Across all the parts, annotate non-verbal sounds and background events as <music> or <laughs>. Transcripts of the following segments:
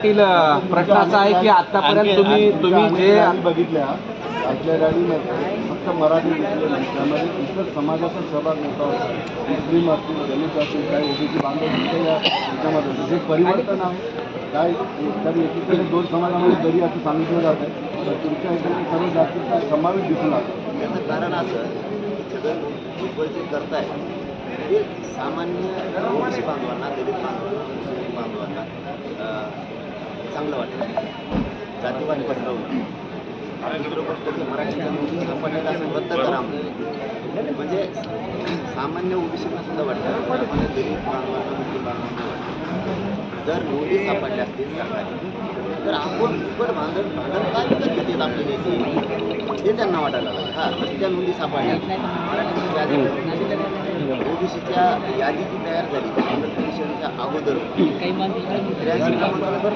प्रश्न असा आहे की आतापर्यंत तुम्ही तुम्ही जे बघितल्या आपल्या गाडीमध्ये फक्त मराठी त्यामध्ये इतर समाजाचा सहभाग होता. मुस्लिम असतील दलित असतील काही ओबीसी बांधव असतील या याच्यामध्ये. होते. जे परिवर्तन आहे काय तरी एकीकडे दोन समाजामध्ये जरी असं सांगितलं जात आहे तर तुमच्या इकडे सर्व जातीचा समावेश दिसून आला. याचं कारण असं भुजबळ जे करताय. ते सामान्य ओबीसी बांधवांना दलित बांधवांना मुस्लिम बांधवांना चांगलं वाटतं जातीवाद पसरवणं मराठी नोंदी रद्द करा म्हणजे सामान्य ओबीसीना सुद्धा वाटतं. दलित बांधवांना मुस्लिम बांधवांना वाटतं. जर नोंदी सापडल्या असतील सरकारी तर आपण फुकट भांडण भांडण काय विकत घेतील आपले नेते? हे त्यांना वाटायला लागलं. हा त्या नोंदी सापडल्या. मराठी ओबीसीच्या यादी जी तयार झाली. कमिशनच्या अगोदर. त्र्याऐंशी क्रमांकावर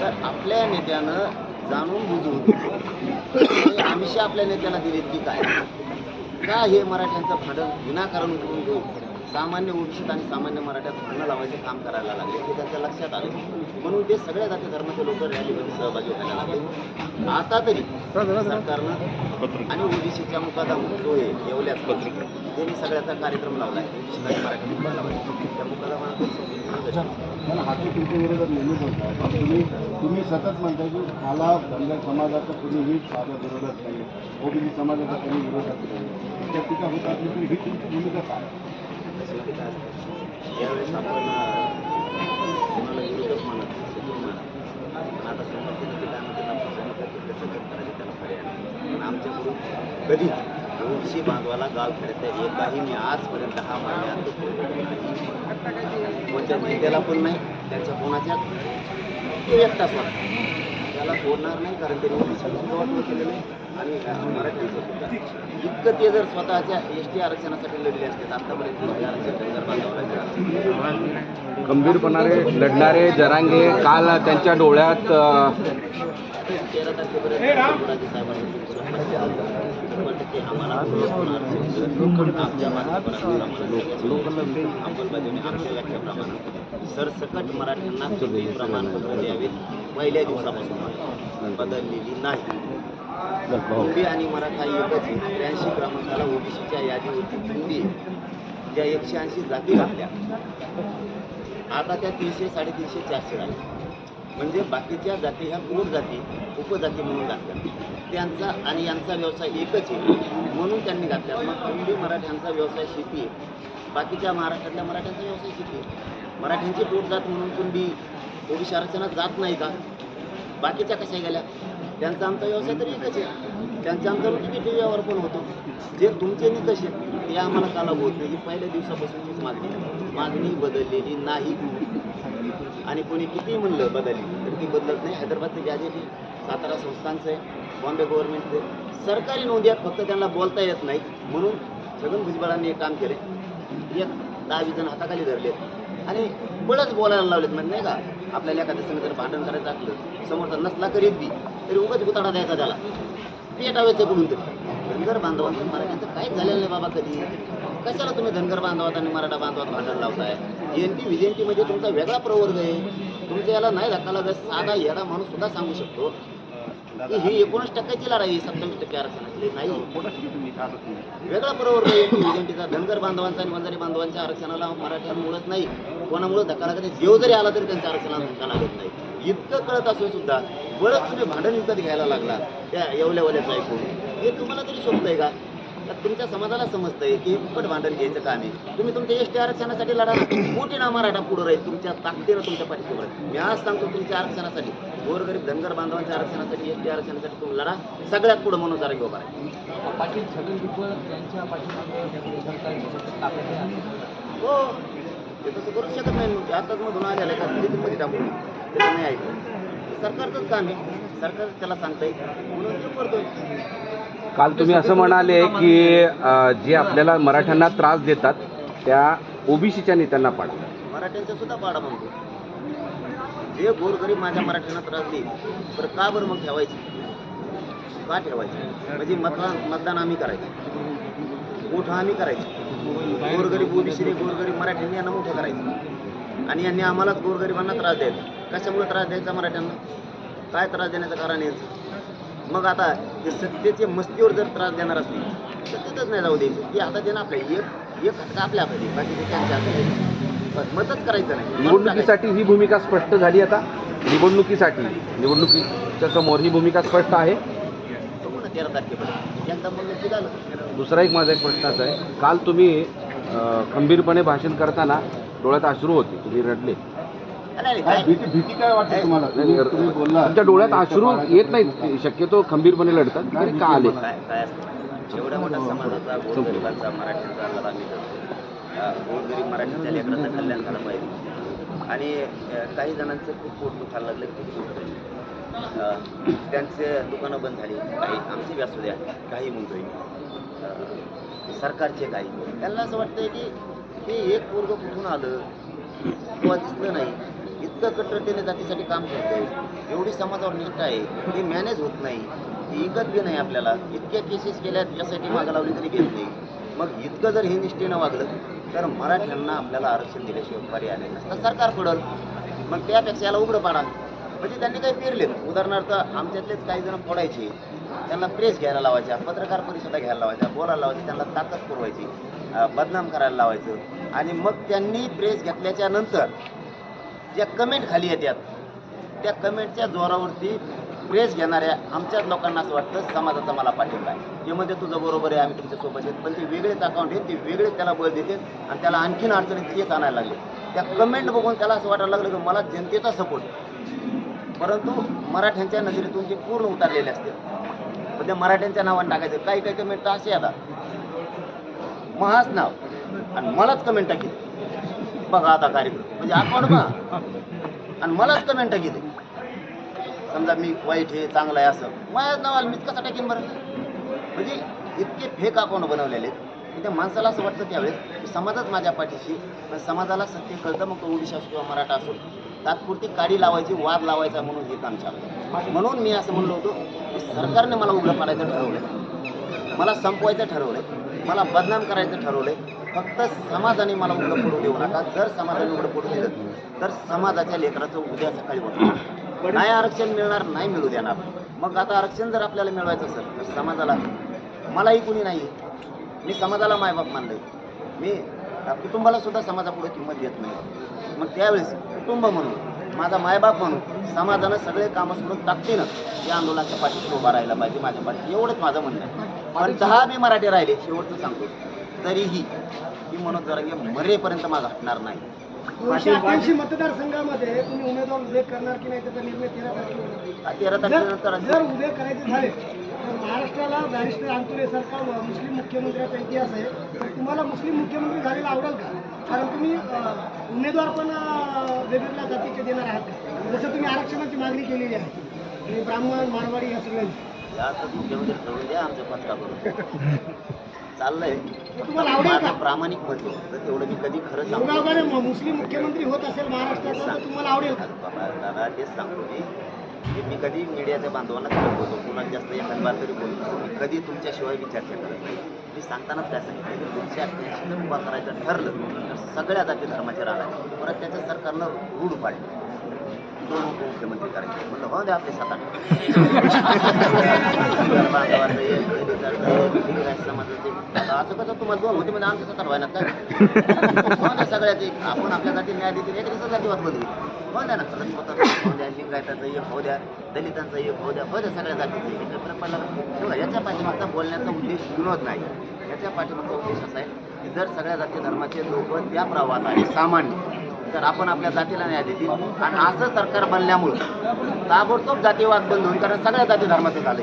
तर आपल्या नेत्यानं जाणून बुजून आमिषे आपल्या नेत्याला दिलेत की काय? का हे मराठ्यांचं भांडण विनाकारण उकळून घेऊन? सामान्य ओबीसीत आणि सामान्य मराठ्यात भांडणं लावायचे काम करायला लागले. हे त्यांच्या लक्षात आलं. म्हणून ते सगळ्या जाती धर्माचे लोक रॅलीमध्ये सहभागी व्हायला लागले. आता तरी सरकारनं आणि ओबीसीच्या मुकादम जो आहे येवल्याच त्यांनी सगळ्याचा कार्यक्रम लावला आहे. मराठी मुकादम लावायचा त्या मुकादमाला मला हाती तुमच्या विरोधात नेहमीच होता. तुम्ही तुम्ही सतत म्हणता की मला धनगर समाजाचा कुणीही माझ्या विरोधात नाही ओबीसी समाजाचा कुणी विरोधात नाही त्या टीका होत असली तरी ही तुमची भूमिका काय? शेवटी काय यावेळेस आपण कोणाला विरोधक मानत शत्रू मानत पण आता समोरच्या नेते काय म्हणतात आपण समोरच्या नेत्याचं कसं करायचं त्याला पर्याय नाही. पण आमच्याकडून कधीच ओबीसी बांधवाला गाव खेळता एकाही मी आजपर्यंत दहा महिन्यात कोणत्या नेत्याला पण नाही त्यांच्या कोणाच्या एकटाच वाटत त्याला सोडणार नाही कारण त्यांनी केलेलं आहे. आणि इतकं ते जर स्वतःच्या एस टी आरक्षणासाठी लढले असते आतापर्यंत आरक्षण. खंबीरपणाने लढणारे जरांगे काल त्यांच्या डोळ्यात तेरा तारखेपर्यंत सरसकट मराठ्यांना तुम्ही प्रमाणपत्र द्यावे. पहिल्या दिवसापासून बदललेली नाही. कुंडी आणि मराठा एकच त्र्याऐंशी क्रमांकाला ओबीसीच्या यादीवरती कुंडी ज्या एकशे ऐंशी जाती घातल्या आता त्या तीनशे साडेतीनशे चारशे झाल्या म्हणजे बाकीच्या जाती ह्या मूळ जाती उपजाती म्हणून घातल्या. त्यांचा आणि यांचा व्यवसाय एकच आहे. म्हणून त्यांनी घातल्या. मग हिंदी मराठ्यांचा व्यवसाय शेती आहे. बाकीच्या महाराष्ट्रातल्या मराठ्यांचा व्यवसाय शेती आहे. मराठ्यांची पोट जात म्हणून कुंडी ओबीसी आरक्षणात जात नाही का? बाकीच्या कशा गेल्या. त्यांचा आमचा व्यवसाय तरी एकच आहे. त्यांचा आमचा तिकीट व्यवहार पण होतो. जे तुमचे निकष आहेत ते आम्हाला काला होत नाही? ही पहिल्या दिवसापासूनचीच मागणी मागणी बदललेली नाही. आणि कोणी कितीही म्हणलं बदलली तर ती बदलत नाही. हैदराबादचं गॅजेट सातारा संस्थांचं आहे बॉम्बे गव्हर्नमेंटचं आहे. सरकारी नोंदी आहेत फक्त त्यांना बोलता येत नाही. म्हणून छगन भुजबळांनी एक काम केले. एक दहा वीस जण हाताखाली धरलेत. आणि बळच बोलायला लावलेत म्हणजे नाही का? आपल्याला एखाद्या संग जर भांडण करायचं असलं समोरचा नसला करीत बी तरी उगाच गुताडा द्यायचा त्याला. पेटावायचं कुठून तरी धनगर बांधवांचं मराठ्यांचं काहीच झालेलं नाही बाबा कधी. कशाला तुम्ही धनगर बांधवात आणि मराठा बांधवात भांडण लावताय? एन पी व्ही एनमध्ये तुमचा वेगळा प्रवर्ग आहे. तुमच्या याला नाही धक्का लागत साधा येडा माणूस सुद्धा सांगू शकतो. ही एकोणीस टक्क्याची लढाई आहे सत्तावीस टक्के आरक्षणाची. नाही. वेगळा प्रवर्ग आहे विजयंतीचा. धनगर बांधवांचा आणि वंजारी बांधवांच्या आरक्षणाला मराठ्यांमुळेच नाही. कोणामुळे धक्का लागत नाही. देव जरी आला तरी त्यांच्या आरक्षणाला धक्का लागत नाही? इतकं कळत असून सुद्धा बळच तुम्ही भांडण विकत घ्यायला लागला. त्या एवढ्यावल्याचं ऐकून. हे तुम्हाला तरी शोभतंय का? तर तुमच्या समाजाला समजतंय की हे फुकट भांडण घ्यायचं काम आहे. तुम्ही तुमच्या एस टी आरक्षणासाठी लढा ना. मोठी ना मराठा पुढं राहील. तुमच्या ताकदीनं तुमच्या आहे. मी आज सांगतो तुमच्या आरक्षणासाठी. गोरगरीब धनगर बांधवांच्या आरक्षणासाठी एस टी आरक्षणासाठी तुम्ही लढा. सगळ्यात पुढं म्हणून जरा घेऊ करा पाटील छगन भुजबळ यांच्या पाठीमागे सरकारची ताकद आहे. हो. ते तसं करू शकत नाही मग आताच मधून आलेलं आहे का दिल्लीमध्ये टाकून नाही ऐकलं. सरकारचंच काम आहे. सरकार त्याला सांगता येईल म्हणून ते करतोय. काल तुम्ही असं म्हणाले की जे आपल्याला मराठ्यांना त्रास देतात त्या ओबीसीच्या नेत्यांना पाडा मराठ्यांचा सुद्धा पाडा म्हणतो जे गोरगरीब माझ्या मराठ्यांना त्रास देईल तर का बरं मग ठेवायचं? का ठेवायचं? म्हणजे मतदान मतदान आम्ही करायचं. मोठं आम्ही करायचं. गोरगरीब ओबीसीने गोरगरीब मराठ्यांनी यांना मोठं करायचं. आणि यांनी आम्हालाच गोरगरिबांना त्रास द्यायचा. कशामुळे त्रास द्यायचा मराठ्यांना? काय त्रास देण्याचं कारण यायचं मग आता ते सत्तेचे मस्तीवर जर त्रास देणार असतील सत्तेतच नाही जाऊ द्यायचं ती आता देणं आपल्या एक एक हक्क आपल्या हातात आहे बाकी ते त्यांच्या हातात मतच करायचं नाही. निवडणुकीसाठी ही भूमिका स्पष्ट झाली आता? निवडणुकीसाठी. निवडणुकीच्या समोर ही भूमिका स्पष्ट आहे? बघू ना तेरा तारखेपर्यंत. एकदा मग नक्की झालं. दुसरा एक माझा एक प्रश्न असा आहे. काल तुम्ही खंबीरपणे भाषण करताना डोळ्यात अश्रू होते. तुम्ही रडले. भीती काय वाटते तुम्हाला? तुम्ही तुम्ही बोलला तुमच्या डोळ्यात अश्रू येत नाहीत. शक्यतो खंबीरपणे लढतात. तरी का आले? काय काय असतं? एवढ्या मोठ्या समाजाचा गोरगरिबांचा मराठ्यांचा लढा मी करतो गोरगरीब मराठ्यांच्या लेकरांचं कल्याण झालं पाहिजे. आणि काही जणांचं खूप पोट दुखायला लागलं खूप त्यांचे दुकानं बंद झाली. काही आमची असू द्या काही म्हणतोय सरकारचे काही. त्यांना असं वाटतंय की हे एक पोरग कुठून आलं? किंवा दिसलं नाही. फक्त कट्टरतेने जातीसाठी काम करतो एवढी समाजावर निष्ठा आहे. ती मॅनेज होत नाही. ती इकत बी नाही आपल्याला. इतक्या केसेस केल्यात यासाठी मागं लावली तरी घेत नाही मग इतकं जर हे निष्ठेनं वागलं तर मराठ्यांना आपल्याला आरक्षण दिल्याशिवाय पर्याय नाही. नसता सरकार पडल मग त्यापेक्षा याला उघडं पाडा. म्हणजे त्यांनी काही पेरले उदाहरणार्थ आमच्यातलेच काही जण फोडायचे. त्यांना प्रेस घ्यायला लावायच्या पत्रकार परिषदा घ्यायला लावायच्या बोलायला लावायच्या त्यांना ताकद पुरवायची बदनाम करायला लावायचं. आणि मग त्यांनी प्रेस घेतल्याच्या नंतर ज्या कमेंट खाली येतात त्या कमेंटच्या जोरावरती प्रेस घेणाऱ्या आमच्याच लोकांना असं वाटतं समाजाचा मला पाठिंबा आहे. हे म्हणजे तुझं बरोबर आहे आम्ही तुमच्यासोबत आहेत. पण ते वेगळेच अकाउंट आहेत ते वेगळेच त्याला बळ देते आणि त्याला आणखीन अडचणीत तेच आणायला लागले. त्या कमेंट बघून त्याला असं वाटायला लागलं की मला जनतेचा सपोर्ट परंतु मराठ्यांच्या नजरेतून ते पूर्ण उतारलेले असते. पण त्या मराठ्यांच्या नावाने टाकायचं. काही काही कमेंट तर असे येतात महाच नाव. आणि मलाच कमेंट टाकी बघा आता कार्यक्रम. म्हणजे अकाउंट बघा. आणि मलाच कमेंट टाकी समजा मी वाईट आहे चांगलं आहे असं. माझ्याच नावाला मीच कसा टाकीन बरं? म्हणजे इतके फेक अकाउंट बनवलेले आहेत. त्या माणसाला असं वाटतं त्यावेळेस की समाजच माझ्या पाठीशी पण समाजाला सत्य कळतं मग तो ओडिशा असो किंवा मराठा असो. तात्पुरती काडी लावायची वाद लावायचा म्हणून हे काम चाललं म्हणून मी असं म्हणलो होतो की सरकारने मला उघडं पाडायचं ठरवलं मला संपवायचं ठरवलं मला बदनाम करायचं ठरवलं फक्त समाजाने मला उघडं पडू देऊ नका. जर समाजाने उघडं पडू दिलं तर समाजाच्या लेकराचं उद्या सकाळी होतं. नाही आरक्षण मिळणार नाही मिळू देणार. मग आता आरक्षण जर आपल्याला मिळवायचं असेल तर समाजाला मलाही कुणी नाही मी समाजाला मायबाप मानलंय. मी कुटुंबाला सुद्धा समाजापुढे किंमत देत नाही. मग त्यावेळेस कुटुंब म्हणून माझा मायबाप म्हणून समाजानं सगळे कामं सोडून ताकदीनं या आंदोलनाच्या पाठीशी उभा राहायला पाहिजे माझ्या पाठी एवढंच माझं म्हणणं आहे. पण दहा बी मराठी राहिले शेवटचं सांगतो. तरीही मी मनोज जरांगे मरेपर्यंत माझा हटणार नाही. अठ्ठ्याऐंशी मतदारसंघामध्ये तुम्ही उमेदवार उभे करणार की नाही त्याचा निर्णय तेरा तारखेला आ, तेरा जर तारखेनंतर जर उभे करायचे झाले महाराष्ट्राला बॅरिस्टर अंतुरे सारखा मुस्लिम मुख्यमंत्र्याचा इतिहास आहे. तर तुम्हाला मुस्लिम मुख्यमंत्री झालेला आवडेल का? कारण तुम्ही उमेदवार पण वेगवेगळ्या जातीचे देणार आहात. जसं तुम्ही आरक्षणाची मागणी केलेली आहे. आणि ब्राह्मण मारवाडी या सगळ्यांची मुख्यमंत्री ठरवून द्या आमच्या करून <laughs> चाललंय. तुम्हाला आवडेल प्रामाणिक. तर तेवढं मी कधी खरं सांगतो योगायोगाने म- मुस्लिम मुख्यमंत्री होत असेल महाराष्ट्राचा तर तुम्हाला आवडेल का? दादा तेच सांगतो मी. हे मी कधी मीडियाच्या बांधवांना खरं बोलतो कुणाला जास्त एखाद बार तरी बोलतो मी कधी तुमच्याशिवाय विचार करत नाही. मी सांगतानाच काय सांगितलं की तुमच्या अठ्ठ्याऐंशी उभा करायचं ठरलं तर सगळ्या जाती धर्माचे राहणार परत त्याचं सरकारनं रूढ पाडलं. दोन उपमुख्यमंत्री करायचे. म्हणलं हो द्या आपले सात आठ. <laughs> असं कसं तुम्हाला दोन होते म्हणजे आमच्या सत्तर व्हायला काय हो ना सगळ्यात एक आपण आपल्या जाती न्याय देतील एक दिवसात जातीवाद बदलू हो द्या ना सरस्वताचं हो द्या लिंगायताचं एक हो द्या दलितांचं एक हो द्या हो द्या सगळ्या जातीचं एक काही पडला तेव्हा याच्या पाठीमागचा बोलण्याचा उद्देश विनोद नाही. याच्या पाठीमागचा उद्देश असा आहे की जर सगळ्या जाती धर्माचे लोक त्या प्रवाहात आणि सामान्य तर आपण आपल्या जातीला न्याय देतील आणि असं सरकार बनल्यामुळं ताबडतोब जातीवाद बंद होईल कारण सगळ्या जाती धर्माचं झालं